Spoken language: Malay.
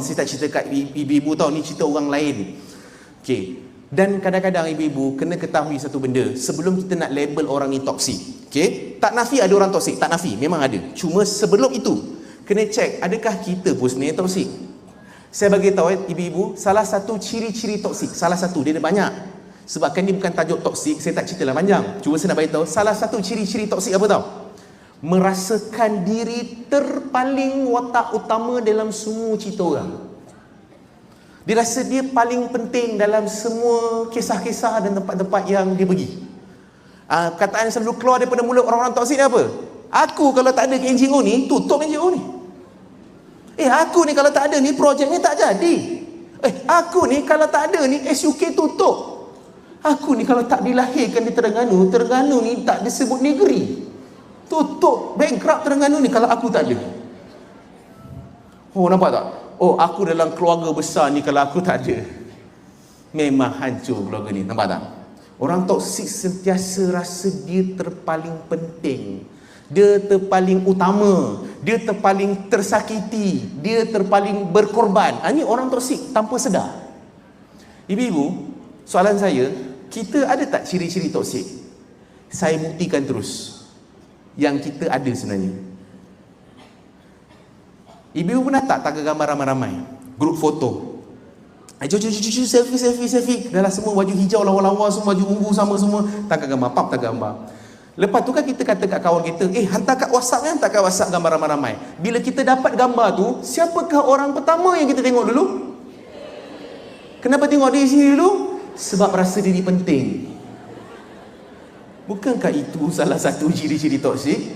Saya tak cerita kat ibu-ibu tau, ni cerita orang lain. Okey. Dan kadang-kadang ibu-ibu kena ketahui satu benda sebelum kita nak label orang ni toksik. Okey? Tak nafi ada orang toksik, tak nafi, memang ada. Cuma sebelum itu kena check adakah kita pun sebenarnya toksik. Saya bagi tahu eh, ibu-ibu, salah satu ciri-ciri toksik, salah satu dia ada banyak. Sebabkan ni bukan tajuk toksik, saya tak ceritalah panjang. Cuma saya nak bagi tahu, salah satu ciri-ciri toksik apa tahu? Merasakan diri terpaling watak utama dalam semua cerita orang. Dia rasa dia paling penting dalam semua kisah-kisah dan tempat-tempat yang dia pergi. Uh, kataan yang selalu keluar daripada mulut orang-orang toksik ni apa? Aku kalau tak ada NGO ni, tutup NGO ni. Eh, aku ni kalau tak ada ni, projek ni tak jadi. Eh, aku ni kalau tak ada ni, SUK tutup. Aku ni kalau tak dilahirkan di Terengganu, Terengganu ni tak disebut negeri. Tutup bankrupt Terengganu ni kalau aku tak ada. Oh, nampak tak? Oh, aku dalam keluarga besar ni kalau aku tak ada. Memang hancur keluarga ni. Nampak tak? Orang toksik sentiasa rasa dia terpaling penting. Dia terpaling utama. Dia terpaling tersakiti. Dia terpaling berkorban. Ini orang toksik tanpa sedar. Ibu-ibu, soalan saya, kita ada tak ciri-ciri toksik? Saya buktikan terus. Yang kita ada sebenarnya. Ibu pernah tak tangga gambar ramai-ramai? Grup foto. Jom, jom, jom, jom, selfie, selfie, selfie. Dalam semua baju hijau, lawa-lawa, semua baju ungu sama semua. Tangga gambar, pap tangga gambar. Lepas tu kan kita kata kat kawan kita, eh hantar kat WhatsApp kan, hantar kat WhatsApp gambar ramai-ramai. Bila kita dapat gambar tu, siapakah orang pertama yang kita tengok dulu? Kenapa tengok dia sini dulu? Sebab rasa diri penting. Bukankah itu salah satu ciri-ciri toksik?